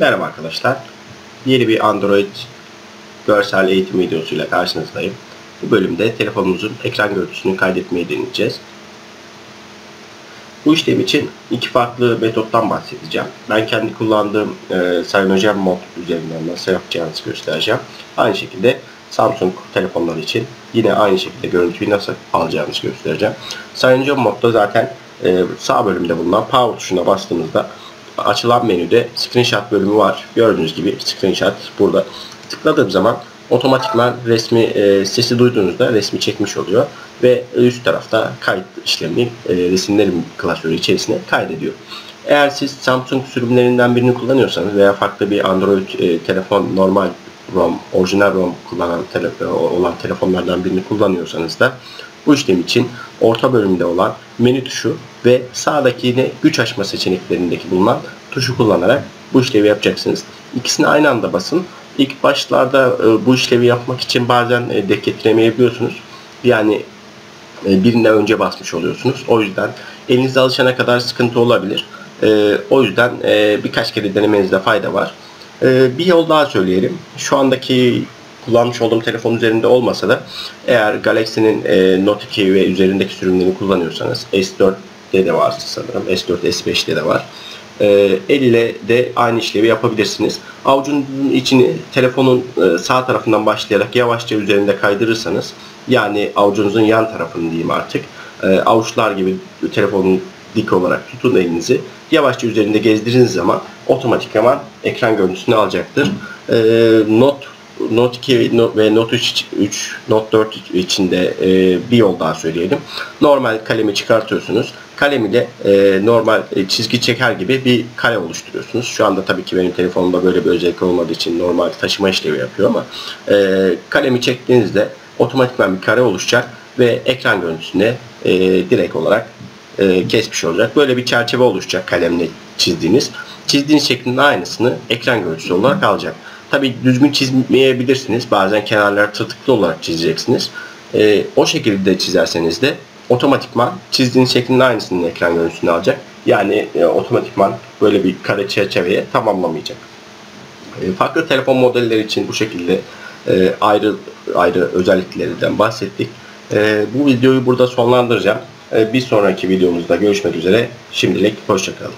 Merhaba arkadaşlar. Yeni bir Android görsel eğitim videosuyla karşınızdayım. Bu bölümde telefonumuzun ekran görüntüsünü kaydetmeyi deneyeceğiz. Bu işlem için iki farklı metottan bahsedeceğim. Ben kendi kullandığım e, Cyanogen mod üzerinden nasıl yapacağınızı göstereceğim. Aynı şekilde Samsung telefonlar için yine aynı şekilde görüntüyü nasıl alacağınızı göstereceğim. Cyanogen modda zaten e, sağ bölümde bulunan power tuşuna bastığımızda açılan menüde screenshot bölümü var. Gördüğünüz gibi screenshot burada. Tıkladığım zaman otomatikman resmi e, sesi duyduğunuzda resmi çekmiş oluyor ve üst tarafta kayıt işlemini e, resimlerin klasörü içerisine kaydediyor. Eğer siz Samsung sürümlerinden birini kullanıyorsanız veya farklı bir Android e, telefon normal ROM, orijinal ROM kullanan tele, olan telefonlardan birini kullanıyorsanız da bu işlem için orta bölümde olan menü tuşu ve sağdaki yine güç açma seçeneklerindeki bulunan tuşu kullanarak bu işlevi yapacaksınız. İkisini aynı anda basın. İlk başlarda e, bu işlevi yapmak için bazen e, denk getiremeyebiliyorsunuz. Yani e, birine önce basmış oluyorsunuz. O yüzden elinizde alışana kadar sıkıntı olabilir. O yüzden birkaç kere denemenizde fayda var. Bir yol daha söyleyelim. Şu andaki kullanmış olduğum telefon üzerinde olmasa da eğer Galaxy'nin e, Note 2 ve üzerindeki sürümlerini kullanıyorsanız S4'de de var sanırım. S4, S5'te de var. E, el ile de aynı işlevi yapabilirsiniz. Avucunuzun içini telefonun e, sağ tarafından başlayarak yavaşça üzerinde kaydırırsanız yani avucunuzun yan tarafını diyeyim artık e, avuçlar gibi telefonun dik olarak tutun elinizi. Yavaşça üzerinde gezdirdiğiniz zaman otomatikman ekran görüntüsünü alacaktır. E, Note Note 2 ve Note 3, 3 Note 4 içinde e, bir yol daha söyleyelim. Normal kalemi çıkartıyorsunuz. Kalem ile e, normal e, çizgi çeker gibi bir kare oluşturuyorsunuz. Şu anda tabii ki benim telefonumda böyle bir özellik olmadığı için normal taşıma işlevi yapıyor ama e, kalemi çektiğinizde otomatikman bir kare oluşacak ve ekran görüntüsüne e, direkt olarak e, kesmiş olacak. Böyle bir çerçeve oluşacak kalemle çizdiğiniz. Çizdiğiniz şeklin aynısını ekran görüntüsü olarak alacak. Tabi düzgün çizmeyebilirsiniz. Bazen kenarlar tırtıklı olarak çizeceksiniz. E, o şekilde çizerseniz de otomatikman çizdiğiniz şeklin aynısının ekran görüntüsünü alacak. Yani e, otomatikman böyle bir kare çerçeveye tamamlamayacak. E, farklı telefon modelleri için bu şekilde e, ayrı ayrı özelliklerinden bahsettik. E, bu videoyu burada sonlandıracağım. E, bir sonraki videomuzda görüşmek üzere. Şimdilik hoşçakalın.